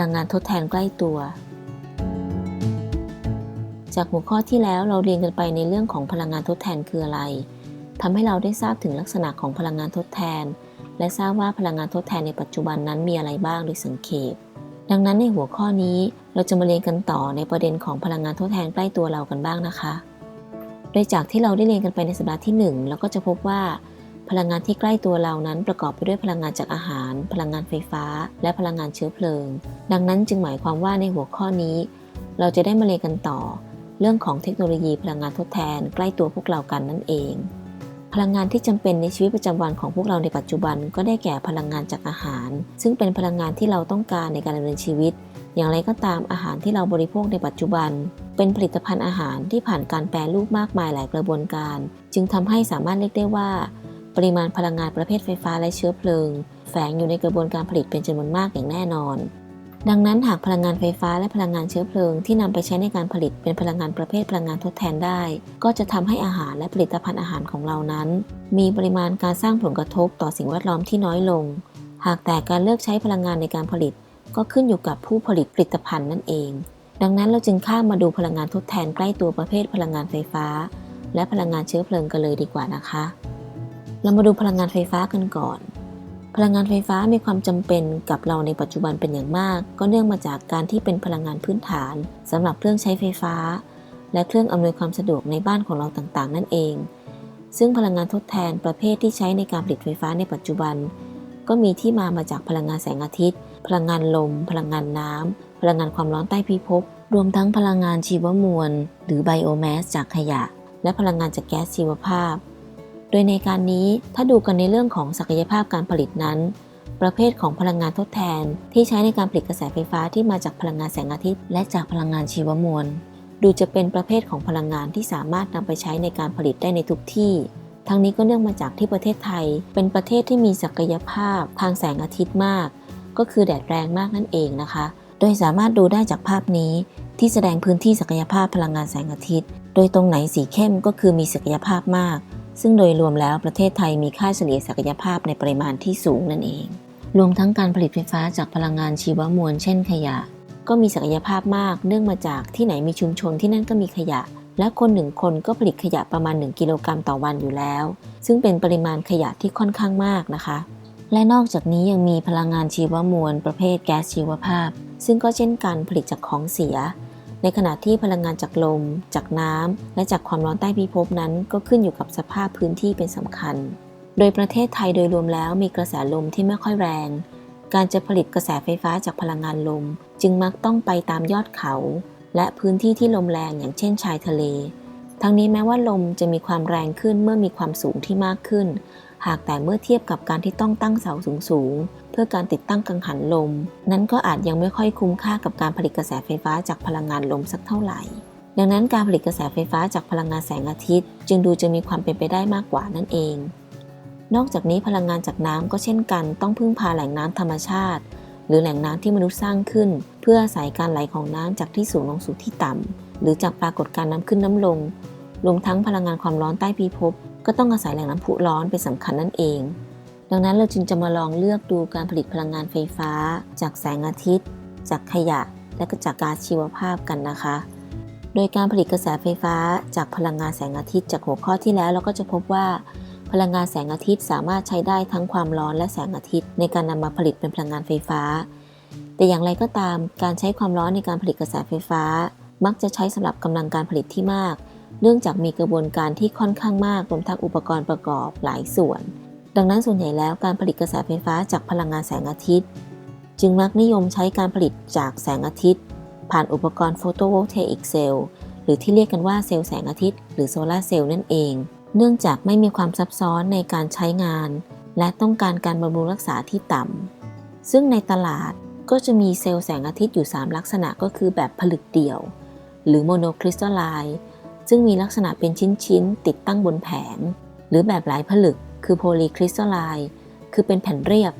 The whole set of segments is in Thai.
ลังงานทดแทนใกล้ตัว จากหัวข้อที่แล้วเราเรียนกันไปในเรื่องของพลังงานทดแทนคืออะไรทำให้เราได้ทราบถึงลักษณะของพลังงานทดแทน และทราบว่าพลังงานทดแทนในปัจจุบันนั้นมีอะไรบ้างโดยสังเขป ดังนั้นในหัวข้อนี้เราจะมาเรียนกันต่อในประเด็นของพลังงานทดแทนใกล้ตัวเรากันบ้างนะคะ โดยจากที่เราได้เรียนกันไปในสัปดาห์ที่ 1 เราก็จะพบว่า พลังงานที่ใกล้ตัวเรานั้นประกอบไปด้วยพลังงานจากอาหาร พลังงานไฟฟ้า และพลังงานเชื้อเพลิง ดังนั้นจึงหมายความว่าในหัวข้อนี้ เราจะได้มาเรียนกันต่อ เรื่องของเทคโนโลยีพลังงานทดแทน ใกล้ตัวพวกเรากันนั่นเอง พลังงานที่จำเป็นในชีวิตประจำวันของพวกเราในปัจจุบัน ก็ได้แก่พลังงานจากอาหาร ซึ่งเป็นพลังงานที่เราต้องการในการดำเนินชีวิต อย่างไรก็ตามอาหารที่เราบริโภคในปัจจุบันเป็นผลิตภัณฑ์อาหารที่ผ่านการแปรรูปมากมายหลายกระบวนการ จึงทำให้สามารถเรียกได้ว่า ปริมาณพลังงานประเภทไฟฟ้าและเชื้อเพลิง แฝงอยู่ในกระบวนการผลิตเป็นจำนวนมากอย่างแน่นอน ดังนั้นหากพลังงานไฟฟ้าและพลังงานเชื้อเพลิงที่นำไปใช้ในการผลิตเป็นพลังงานประเภทพลังงานทดแทนได้ ก็จะทำให้อาหารและผลิตภัณฑ์อาหารของเรานั้น มีปริมาณการสร้างผลกระทบต่อสิ่งแวดล้อมที่น้อยลง หากแต่การเลือกใช้พลังงานในการผลิต ก็ขึ้นอยู่กับผู้ผลิตผลิตภัณฑ์นั่นเอง ดังนั้นเราจึงข้ามมาดูพลังงานทดแทนใกล้ตัวประเภทพลังงานไฟฟ้า และพลังงานเชื้อเพลิงกันเลยดีกว่านะคะ เรามาดูพลังงานไฟฟ้ากันก่อน พลังงานไฟฟ้ามีความจำเป็นกับเราในปัจจุบันเป็นอย่างมาก ก็เนื่องมาจากการที่เป็นพลังงานพื้นฐานสำหรับเครื่องใช้ไฟฟ้า และเครื่องอำนวยความสะดวกในบ้านของเราต่างๆ นั่นเอง ซึ่งพลังงานทดแทนประเภทที่ใช้ในการผลิตไฟฟ้าในปัจจุบัน ก็มีที่มามาจากพลังงานแสงอาทิตย์ พลังงานลม พลังงานน้ำพลังงานความร้อนใต้พิภพรวมทั้งพลังงานชีวมวล หรือไบโอแมสจากขยะ และพลังงานจากแก๊สชีวภาพ โดยในการนี้ถ้าดูกันในเรื่องของศักยภาพการผลิตนั้น ประเภทของพลังงานทดแทน ที่ใช้ในการผลิตกระแสไฟฟ้าที่มาจากพลังงานแสงอาทิตย์ และจากพลังงานชีวมวล ดูจะเป็นประเภทของพลังงานที่สามารถนำไปใช้ในการผลิตได้ในทุกที่ ทั้งนี้ก็เนื่องมาจากที่ประเทศไทย เป็นประเทศที่มีศักยภาพทางแสงอาทิตย์มาก ก็คือแดดแรงมากนั่นเองนะคะ โดยสามารถดูได้จากภาพนี้ที่แสดงพื้นที่ศักยภาพพลังงานแสงอาทิตย์ โดยตรงไหนสีเข้มก็คือมีศักยภาพมาก ซึ่งโดยรวมแล้วประเทศไทยมีค่าเฉลี่ยศักยภาพในปริมาณที่สูงนั่นเอง รวมทั้งการผลิตไฟฟ้าจากพลังงานชีวมวล เช่นขยะ ก็มีศักยภาพมากเนื่องมาจากที่ไหนมีชุมชนที่นั่นก็มีขยะ และคนหนึ่งคนก็ผลิตขยะประมาณ 1 กิโลกรัมต่อวันอยู่แล้ว ซึ่งเป็นปริมาณขยะที่ค่อนข้างมากนะคะ และนอกจากนี้ยังมีพลังงานชีวมวล ประเภทแก๊สชีวภาพ ซึ่งก็เช่นกันผลิตจากของเสีย ในขณะที่พลังงานจากลม จากน้ำ และจากความร้อนใต้พิภพนั้นก็ขึ้นอยู่กับสภาพพื้นที่เป็นสำคัญ โดยประเทศไทยโดยรวมแล้วมีกระแสลมที่ไม่ค่อยแรง การจะผลิตกระแสไฟฟ้าจากพลังงานลม จึงมักต้องไปตามยอดเขา และพื้นที่ที่ลมแรงอย่างเช่นชายทะเล ทั้งนี้แม้ว่าลมจะมีความแรงขึ้นเมื่อมีความสูงที่มากขึ้น หากแต่เมื่อเทียบกับการที่ต้องตั้งเสาสูงๆ เพื่อการติดตั้งกังหันลม นั้นก็อาจยังไม่ค่อยคุ้มค่ากับการผลิตกระแสไฟฟ้าจากพลังงานลมสักเท่าไหร่ ดังนั้นการผลิตกระแสไฟฟ้าจากพลังงานแสงอาทิตย์ จึงดูจะมีความเป็นไปได้มากกว่านั่นเอง นอกจากนี้พลังงานจากน้ำก็เช่นกัน ต้องพึ่งพาแหล่งน้ำธรรมชาติ หรือแหล่งน้ำที่มนุษย์สร้างขึ้น เพื่ออาศัยการไหลของน้ำจากที่สูงลงสู่ที่ต่ำหรือจากปรากฏการณ์น้ำขึ้นน้ำลงรวมทั้งพลังงานความร้อนใต้พิภพ ก็ต้องอาศัยแหล่งน้ำพุร้อนเป็นสำคัญนั่นเอง ดังนั้นเราจึงจะมาลองเลือกดูการผลิตพลังงานไฟฟ้า จากแสงอาทิตย์ จากขยะ และก็จากก๊าซชีวภาพกันนะคะ โดยการผลิตกระแสไฟฟ้า จากพลังงานแสงอาทิตย์ จากหัวข้อที่แล้วเราก็จะพบว่า พลังงานแสงอาทิตย์สามารถใช้ได้ทั้งความร้อนและแสงอาทิตย์ ในการนำมาผลิตเป็นพลังงานไฟฟ้า แต่อย่างไรก็ตาม การใช้ความร้อนในการผลิตกระแสไฟฟ้า มักจะใช้สำหรับกำลังการผลิตที่มาก เนื่องจากมีกระบวนการที่ค่อนข้างมากรวมทั้งอุปกรณ์ประกอบหลายส่วน ดังนั้นส่วนใหญ่แล้วการผลิตกระแสไฟฟ้าจากพลังงานแสงอาทิตย์ จึงมักนิยมใช้การผลิตจากแสงอาทิตย์ ผ่านอุปกรณ์โฟโตโวลเทอิกเซลล์หรือที่เรียกกันว่าเซลล์แสงอาทิตย์หรือโซลาร์เซลล์นั่นเอง เนื่องจากไม่มีความซับซ้อนในการใช้งาน และต้องการการบำรุงรักษาที่ต่ำซึ่งในตลาดก็จะมีเซลล์แสงอาทิตย์อยู่ 3 ลักษณะก็คือแบบผลึกเดี่ยว หรือโมโนคริสตัลไลน์ ซึ่งมีลักษณะเป็นชิ้นๆ ติดตั้งบนแผง หรือแบบหลายผลึก คือโพลีคริสตัลไลน์คือเป็นแผ่นเรียบ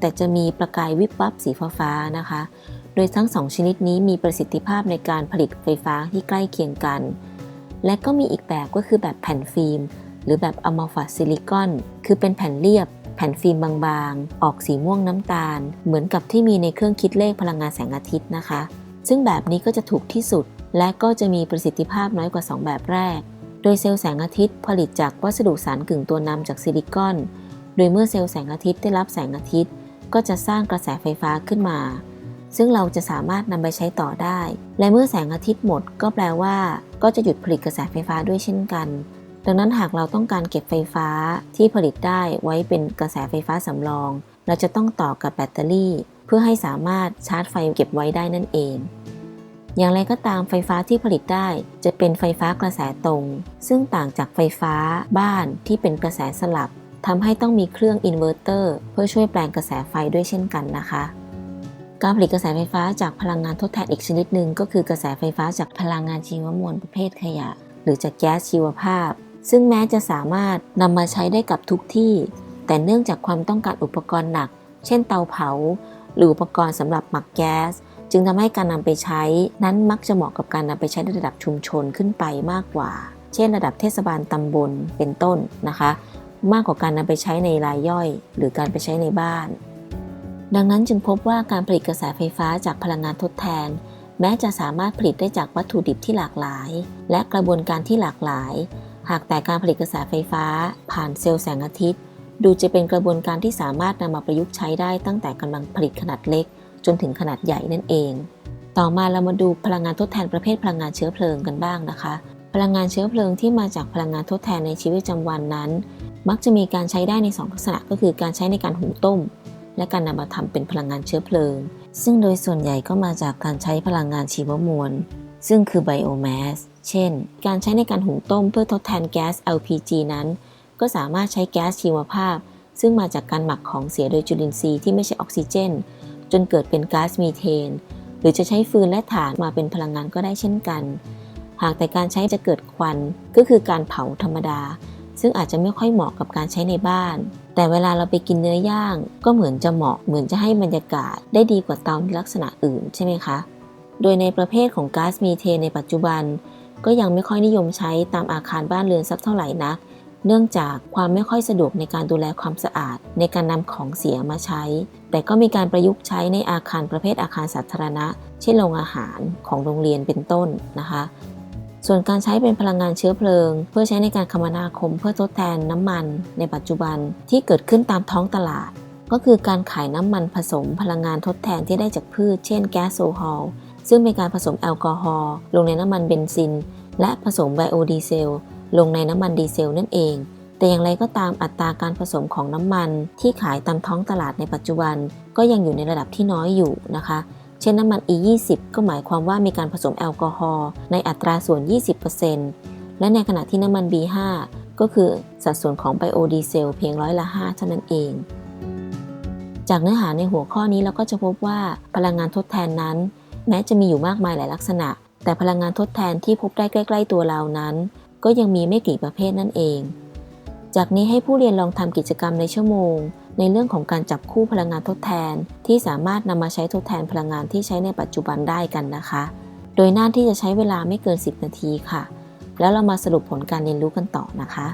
แต่จะมีประกายวิบวับสีฟ้าๆนะคะ โดยทั้งสองชนิดนี้มีประสิทธิภาพในการผลิตไฟฟ้าที่ใกล้เคียงกัน และก็มีอีกแบบก็คือแบบแผ่นฟิล์ม หรือแบบอะมอฟัสซิลิคอน คือเป็นแผ่นเรียบ แผ่นฟิล์มบางๆ ออกสีม่วงน้ำตาล เหมือนกับที่มีในเครื่องคิดเลขพลังงานแสงอาทิตย์นะคะ ซึ่งแบบนี้ก็จะถูกที่สุด และก็จะมีประสิทธิภาพน้อยกว่า 2 แบบแรก โดยเซลล์แสงอาทิตย์ผลิตจากวัสดุสารกึ่งตัวนำจากซิลิคอน โดยเมื่อเซลล์แสงอาทิตย์ได้รับแสงอาทิตย์ ก็จะสร้างกระแสไฟฟ้าขึ้นมา ซึ่งเราจะสามารถนำไปใช้ต่อได้ และเมื่อแสงอาทิตย์หมด ก็แปลว่า ก็จะหยุดผลิตกระแสไฟฟ้าด้วยเช่นกัน ดังนั้นหากเราต้องการเก็บไฟฟ้าที่ผลิตได้ไว้เป็นกระแสไฟฟ้าสำรอง เราจะต้องต่อกับแบตเตอรี่ เพื่อให้สามารถชาร์จไฟเก็บไว้ได้นั่นเอง อย่างไรก็ตามไฟฟ้าที่ผลิตได้จะเป็นไฟฟ้ากระแสตรง ซึ่งต่างจากไฟฟ้าบ้านที่เป็นกระแสสลับทำให้ต้องมีเครื่องอินเวอร์เตอร์เพื่อช่วยแปลงกระแสไฟด้วยเช่นกันนะคะ การผลิตกระแสไฟฟ้าจากพลังงานทดแทนอีกชนิดหนึ่งก็คือกระแสไฟฟ้าจากพลังงานชีวมวลประเภทขยะ หรือจากแก๊สชีวภาพ ซึ่งแม้จะสามารถนำมาใช้ได้กับทุกที่ แต่เนื่องจากความต้องการอุปกรณ์หนัก เช่นเตาเผา หรืออุปกรณ์สำหรับหมักแก๊ส จึงทำให้การนำไปใช้นั้นมักจะเหมาะกับการนำไปใช้ในระดับชุมชนขึ้นไปมากกว่า เช่น ระดับเทศบาลตำบลเป็นต้นนะคะ มากกว่าการนำไปใช้ในรายย่อย หรือการไปใช้ในบ้าน ดังนั้นจึงพบว่าการผลิตกระแสไฟฟ้าจากพลังงานทดแทน แม้จะสามารถผลิตได้จากวัตถุดิบที่หลากหลาย และกระบวนการที่หลากหลาย หากแต่การผลิตกระแสไฟฟ้า ผ่านเซลล์แสงอาทิตย์ ดูจะเป็นกระบวนการที่สามารถนำมาประยุกต์ใช้ได้ตั้งแต่กำลังผลิตขนาดเล็ก จนถึงขนาดใหญ่นั่นเอง ต่อมาเรามาดูพลังงานทดแทนประเภทพลังงานเชื้อเพลิงกันบ้างนะคะ พลังงานเชื้อเพลิงที่มาจากพลังงานทดแทนในชีวิตประจำวันนั้น มักจะมีการใช้ได้ใน 2 ลักษณะก็คือการใช้ในการหุงต้ม และการนำมาทำเป็นพลังงานเชื้อเพลิง ซึ่งโดยส่วนใหญ่ก็มาจากการใช้พลังงานชีวมวลซึ่งคือไบโอแมส เช่น การใช้ในการหุงต้มเพื่อทดแทนแก๊ส LPG นั้น ก็สามารถใช้แก๊สชีวภาพ ซึ่งมาจากการหมักของเสียโดยจุลินทรีย์ที่ไม่ใช่ออกซิเจน จนเกิดเป็นก๊าซมีเทน หรือจะใช้ฟืนและถ่านมาเป็นพลังงานก็ได้เช่นกัน หากแต่การใช้จะเกิดควันก็คือการเผาธรรมดา ซึ่งอาจจะไม่ค่อยเหมาะกับการใช้ในบ้าน แต่เวลาเราไปกินเนื้อย่าง ก็เหมือนจะเหมาะเหมือนจะให้บรรยากาศได้ดีกว่าเตาในลักษณะอื่นใช่ไหมคะ โดยในประเภทของก๊าซมีเทนในปัจจุบัน ก็ยังไม่ค่อยนิยมใช้ตามอาคารบ้านเรือนสักเท่าไหร่นัก เนื่องจากความไม่ค่อยสะดวกในการดูแลความสะอาด ในการนำของเสียมาใช้ แต่ก็มีการประยุกต์ใช้ในอาคารประเภทอาคารสาธารณะ เช่นโรงอาหารของโรงเรียนเป็นต้นนะคะส่วนการใช้เป็นพลังงานเชื้อเพลิง เพื่อใช้ในการคมนาคมเพื่อทดแทนน้ำมันในปัจจุบันที่เกิดขึ้นตามท้องตลาด ก็คือการขายน้ำมันผสมพลังงานทดแทนที่ได้จากพืช เช่นแก๊สโซฮอลซึ่งเป็นการผสมแอลกอฮอล์ลงในน้ำมันเบนซิน และผสมไบโอดีเซล ลงในน้ำมันดีเซลนั่นเอง แต่อย่างไรก็ตามอัตราการผสมของน้ำมันที่ขายตามท้องตลาดในปัจจุบัน ก็ยังอยู่ในระดับที่น้อยอยู่นะคะ เช่นน้ำมัน E20 ก็หมายความว่ามีการผสมแอลกอฮอล์ในอัตราส่วน 20%และในขณะที่น้ำมัน B5 ก็คือสัดส่วนของไบโอดีเซลเพียงร้อยละ5เท่านั้นเองจากเนื้อหาในหัวข้อนี้เราก็จะพบว่าพลังงานทดแทนนั้น แม้จะมีอยู่มากมายหลายลักษณะ แต่พลังงานทดแทนที่พบได้ใกล้ ๆ ตัวเรานั้น ก็ยังมีไม่กี่ประเภทนั่นเอง จากนี้ให้ผู้เรียนลองทำกิจกรรมในชั่วโมง ในเรื่องของการจับคู่พลังงานทดแทน ที่สามารถนำมาใช้ทดแทนพลังงานที่ใช้ในปัจจุบันได้กันนะคะ โดยหน้าที่จะใช้เวลาไม่เกิน 10 นาทีค่ะ แล้วเรามาสรุปผลการเรียนรู้กันต่อนะคะ